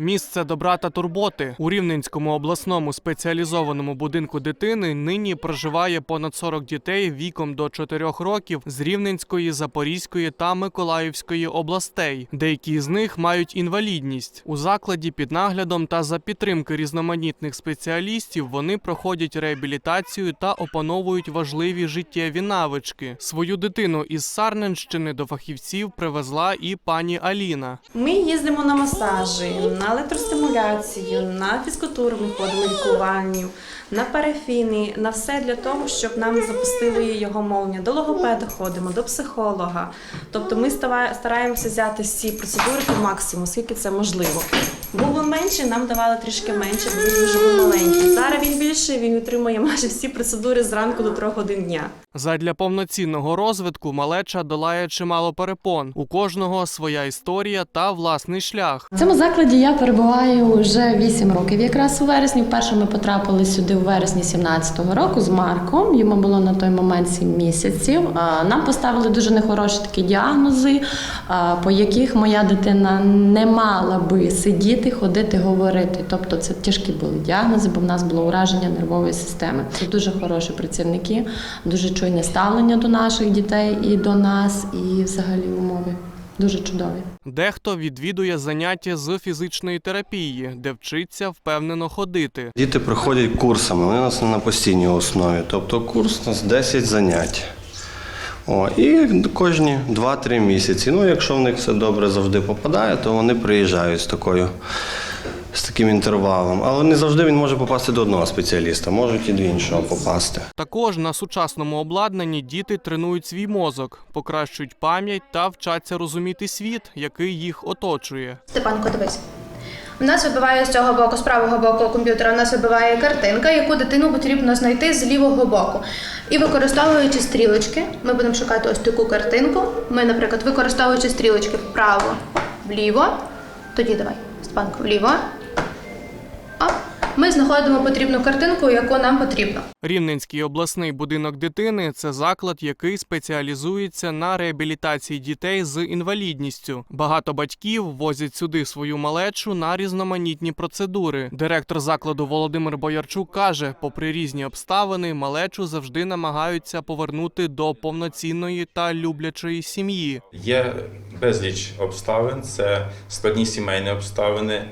Місце добра та турботи у Рівненському обласному спеціалізованому будинку дитини нині проживає понад 40 дітей віком до 4 років з Рівненської, Запорізької та Миколаївської областей. Деякі з них мають інвалідність. У закладі під наглядом та за підтримки різноманітних спеціалістів вони проходять реабілітацію та опановують важливі життєві навички. Свою дитину із Сарненщини до фахівців привезла і пані Аліна. Ми їздимо на масажі, на електростимуляцію, на фізкультуру ми ходимо лікуванню, на парафіни, на все для того, щоб нам запустили його мовлення. До логопеда ходимо, до психолога. Тобто ми стараємося взяти всі процедури по максимуму, скільки це можливо. Був він менший, нам давали трішки менше, бо він дуже був маленький. Зараз він більший, він отримує майже всі процедури зранку до трьох годин дня. Задля повноцінного розвитку малеча долає чимало перепон. У кожного своя історія та власний шлях. В цьому закладі я перебуваю вже 8 років. Якраз у вересні. Вперше ми потрапили сюди у вересні 17-го року з Марком. Йому було на той момент 7 місяців. Нам поставили дуже нехороші такі діагнози, по яких моя дитина не мала би сидіти, ходити, говорити. Тобто це тяжкі були діагнози, бо в нас було ураження нервової системи. Це дуже хороші працівники, дуже чуйне ставлення до наших дітей і до нас, і взагалі умови дуже чудові. Дехто відвідує заняття з фізичної терапії, де вчиться впевнено ходити. Діти проходять курсами, вони у нас не на постійній основі. Тобто курс у нас 10 занять. О, і кожні 2-3 місяці. Ну, якщо в них все добре завжди попадає, то вони приїжджають з такою. З таким інтервалом, але не завжди він може попасти до одного спеціаліста, можуть і до іншого попасти. Також на сучасному обладнанні діти тренують свій мозок, покращують пам'ять та вчаться розуміти світ, який їх оточує. Степанко, дивись. У нас вибиває з цього боку, з правого боку комп'ютера, у нас вибиває картинка, яку дитину потрібно знайти з лівого боку. І використовуючи стрілочки, ми будемо шукати ось таку картинку. Ми, наприклад, використовуючи стрілочки вправо, вліво, тоді давай, Степанко, вліво. Ми знаходимо потрібну картинку, яку нам потрібно. Рівненський обласний будинок дитини це заклад, який спеціалізується на реабілітації дітей з інвалідністю. Багато батьків возять сюди свою малечу на різноманітні процедури. Директор закладу Володимир Боярчук каже, попри різні обставини, малечу завжди намагаються повернути до повноцінної та люблячої сім'ї. Є безліч обставин, це складні сімейні обставини.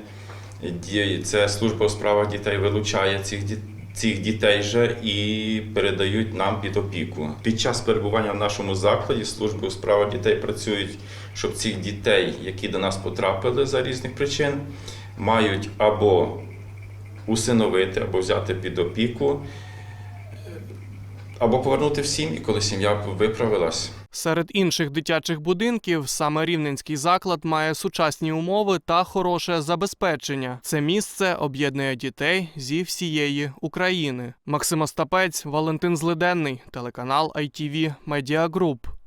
Це служба у справах дітей вилучає цих дітей. Цих дітей же і передають нам під опіку. Під час перебування в нашому закладі служби у справах дітей працюють, щоб цих дітей, які до нас потрапили за різних причин, мають або усиновити, або взяти під опіку, або повернути всім, і коли сім'я виправилась. Серед інших дитячих будинків саме рівненський заклад має сучасні умови та хороше забезпечення. Це місце об'єднує дітей зі всієї України. Максим Остапець, Валентин Злиденний, телеканал ITV Media Group.